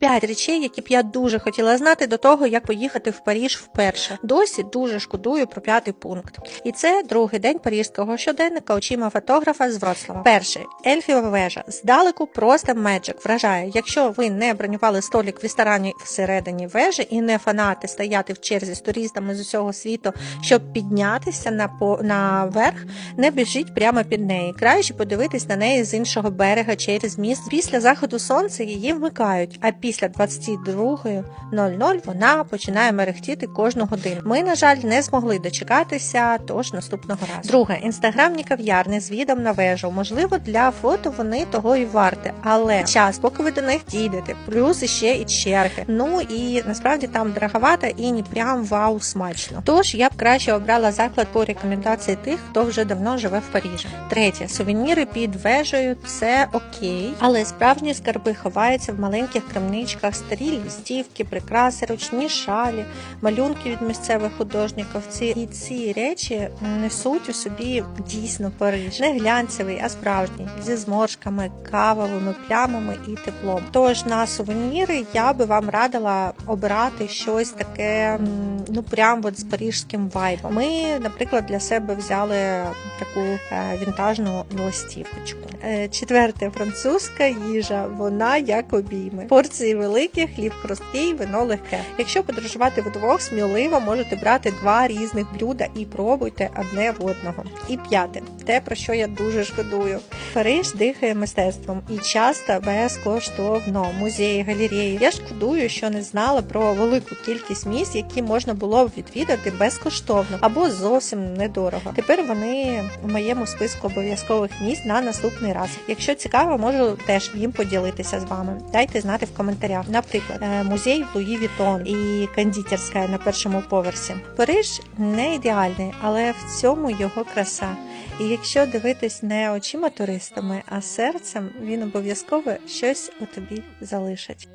П'ять речей, які б я дуже хотіла знати до того, як поїхати в Паріж вперше. Досі дуже шкодую про п'ятий пункт. І це другий день парижського щоденника очима фотографа з Вроцлава. Перший Ельфіва вежа. Здалеку просто меджик. Вражає. Якщо ви не бронювали столик в ресторані всередині вежі і не фанати стояти в черзі з туристами з усього світу, щоб піднятися на по наверх, не біжіть прямо під неї. Краще подивитись на неї з іншого берега через міст. Після заходу сонця її вмикають, а після 22.00 вона починає мерехтіти кожну годину. Ми, на жаль, не змогли дочекатися, тож наступного разу. Друге, інстаграмні кав'ярні з відом на вежу. Можливо, для фото вони того і варте, але час, поки ви до них дійдете, плюс іще і черги. Ну і насправді там дороговато і не прям вау смачно. Тож я б краще обрала заклад по рекомендації тих, хто вже давно живе в Парижі. Третє, сувеніри під вежею це окей, але справжні скарби ховаються в маленьких крамничках, старі листівки, прикраси, ручні шалі, малюнки від місцевих художників. Ці і ці речі несуть у собі дійсно Париж. Не глянцевий, а справжній зі зморшками, кавовими плямами і теплом. Тож на сувеніри я би вам радила обирати щось таке, ну прям от з парижським вайбом. Ми, наприклад, для себе взяли таку е, вінтажну листівочку. Е, Четверте, французька їжа. Вона як обійми. Порції великі, хліб хрусткий, вино легке. Якщо подорожувати вдвох, сміливо можете брати два різних блюда і пробуйте одне в одного. І п'яте, те про що я дуже шкодую. Париж дихає мистецтвом і часто безкоштовно. Музеї, галереї. Я шкодую, що не знала про велику кількість місць, які можна було б відвідати безкоштовно або зовсім недорого. Тепер вони в моєму списку обов'язкових місць на наступний раз. Якщо цікаво, можу теж їм поділитися з вами. Дайте знати в коментарях. Наприклад, е, музей Луї Вітон і кондитерська на першому поверсі. Париж не ідеальний, але в цьому його краса. І якщо дивитись не очима туристами, а серцем, він обов'язково щось у тобі залишить.